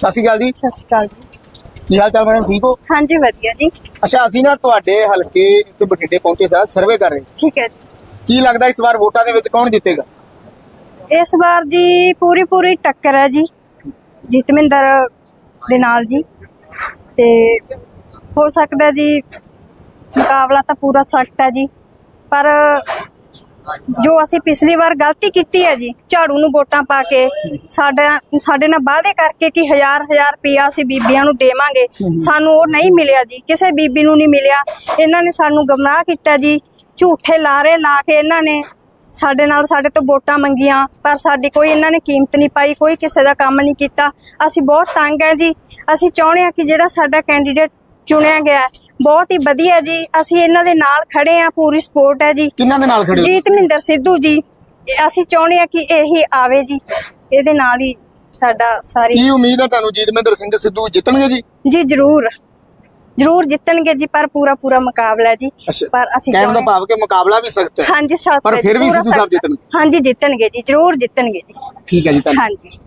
ਸਤਿ ਸ਼੍ਰੀ ਅਕਾਲ ਜੀ। ਸਤਿ ਸ਼੍ਰੀ ਅਕਾਲ ਜੀ। ਕੀ ਹਾਲ ਚਾਲ ਮੈਡਮ ਠੀਕ ਹੋ? ਹਾਂਜੀ ਵਧੀਆ ਜੀ। ਅੱਛਾ ਅਸੀਂ ਨਾ ਤੁਹਾਡੇ ਹਲਕੇ ਤੇ ਬਠਿੰਡੇ ਪਹੁੰਚੇ ਸਾਂ ਸਰਵੇ ਕਰ ਰਹੇ ਸੀ। ਠੀਕ ਹੈ ਜੀ। ਕੀ ਲੱਗਦਾ ਇਸ ਵਾਰ ਵੋਟਾਂ ਦੇ ਵਿੱਚ ਕੌਣ ਜਿੱਤੇਗਾ? ਇਸ ਵਾਰ ਜੀ ਪੂਰੀ ਪੂਰੀ ਟੱਕਰ ਹੈ ਜੀ ਜਤਮਿੰਦਰ ਦੇ ਨਾਲ ਜੀ। ਤੇ ਹੋ ਸਕਦਾ ਜੀ ਮੁਕਾਬਲਾ ਤਾਂ ਪੂਰਾ ਸਖਤ ਹੈ ਜੀ ਪਰ ਜੋ ਅਸੀਂ ਪਿਛਲੀ ਵਾਰ ਗਲਤੀ ਕੀਤੀ ਹੈ ਜੀ, ਝਾੜੂ ਨੂੰ ਵੋਟਾਂ ਪਾ ਕੇ, ਸਾਡਾ, ਸਾਡੇ ਨਾਲ ਵਾਅਦੇ ਕਰਕੇ ਕਿ ਹਜ਼ਾਰ ਹਜ਼ਾਰ ਰੁਪਇਆ ਅਸੀਂ ਬੀਬੀਆਂ ਨੂੰ ਦੇਵਾਂਗੇ, ਸਾਨੂੰ ਉਹ ਨਹੀਂ ਮਿਲਿਆ ਜੀ, ਕਿਸੇ ਬੀਬੀ ਨੂੰ ਨਹੀਂ ਮਿਲਿਆ। ਇਹਨਾਂ ਨੇ ਸਾਨੂੰ ਗਮਰਾਹ ਕੀਤਾ ਜੀ, ਝੂਠੇ ਲਾਰੇ ਲਾ ਕੇ ਇਹਨਾਂ ਨੇ ਸਾਡੇ ਨਾਲ ਸਾਡੇ ਤੋਂ ਵੋਟਾਂ ਮੰਗੀਆਂ, ਪਰ ਸਾਡੀ ਕੋਈ ਇਹਨਾਂ ਨੇ ਕੀਮਤ ਨਹੀਂ ਪਾਈ, ਕੋਈ ਕਿਸੇ ਦਾ ਕੰਮ ਨਹੀਂ ਕੀਤਾ। ਅਸੀਂ ਬਹੁਤ ਤੰਗ ਹੈ ਜੀ, ਅਸੀਂ ਚਾਹੁੰਦੇ ਹਾਂ ਕਿ ਜਿਹੜਾ ਸਾਡਾ ਕੈਂਡੀਡੇਟ ਚੁਣਿਆ ਗਿਆ ਬਹੁਤ ਹੀ ਵਧੀਆ ਜੀ। ਅਸੀਂ ਇਹਨਾਂ ਦੇ ਨਾਲ ਖੜੇ ਹਾਂ ਪੂਰੀ ਸਪੋਰਟ ਹੈ ਜੀ। ਕਿਹਨਾਂ ਦੇ ਨਾਲ ਖੜੇ ਹੋ? ਜੀਤ ਮਹਿੰਦਰ ਸਿੱਧੂ ਜੀ। ਇਹ ਅਸੀਂ ਚਾਹੁੰਦੇ ਹਾਂ ਕਿ ਇਹੀ ਆਵੇ ਜੀ। ਇਹਦੇ ਨਾਲ ਹੀ ਸਾਡਾ ਸਾਰੀ ਕੀ ਉਮੀਦ ਹੈ ਤੁਹਾਨੂੰ ਜੀਤਮਿੰਦਰ ਸਿੰਘ ਸਿੱਧੂ ਜਿੱਤਣਗੇ ਜੀ? ਜੀ ਜ਼ਰੂਰ। ਜ਼ਰੂਰ ਜਿੱਤਣਗੇ ਜੀ ਪਰ ਪੂਰਾ ਪੂਰਾ ਮੁਕਾਬਲਾ ਹੈ ਜੀ ਪਰ ਅਸੀਂ ਕਹਿਣ ਦਾ ਚਾਹੁੰਦੇ- ਭਾਵ ਕਿ ਮੁਕਾਬਲਾ ਵੀ ਸਖਤ ਹੈ। ਹਾਂਜੀ ਸਭ ਪਰ ਫਿਰ ਵੀ ਸਿੱਧੂ ਸਾਹਿਬ ਜਿੱਤਣਗੇ। ਹਾਂਜੀ ਜਿੱਤਣਗੇ ਜੀ ਜ਼ਰੂਰ ਜਿੱਤਣਗੇ ਜੀ। ਠੀਕ ਹੈ ਜੀ ਧੰਨਵਾਦ। ਹਾਂਜੀ।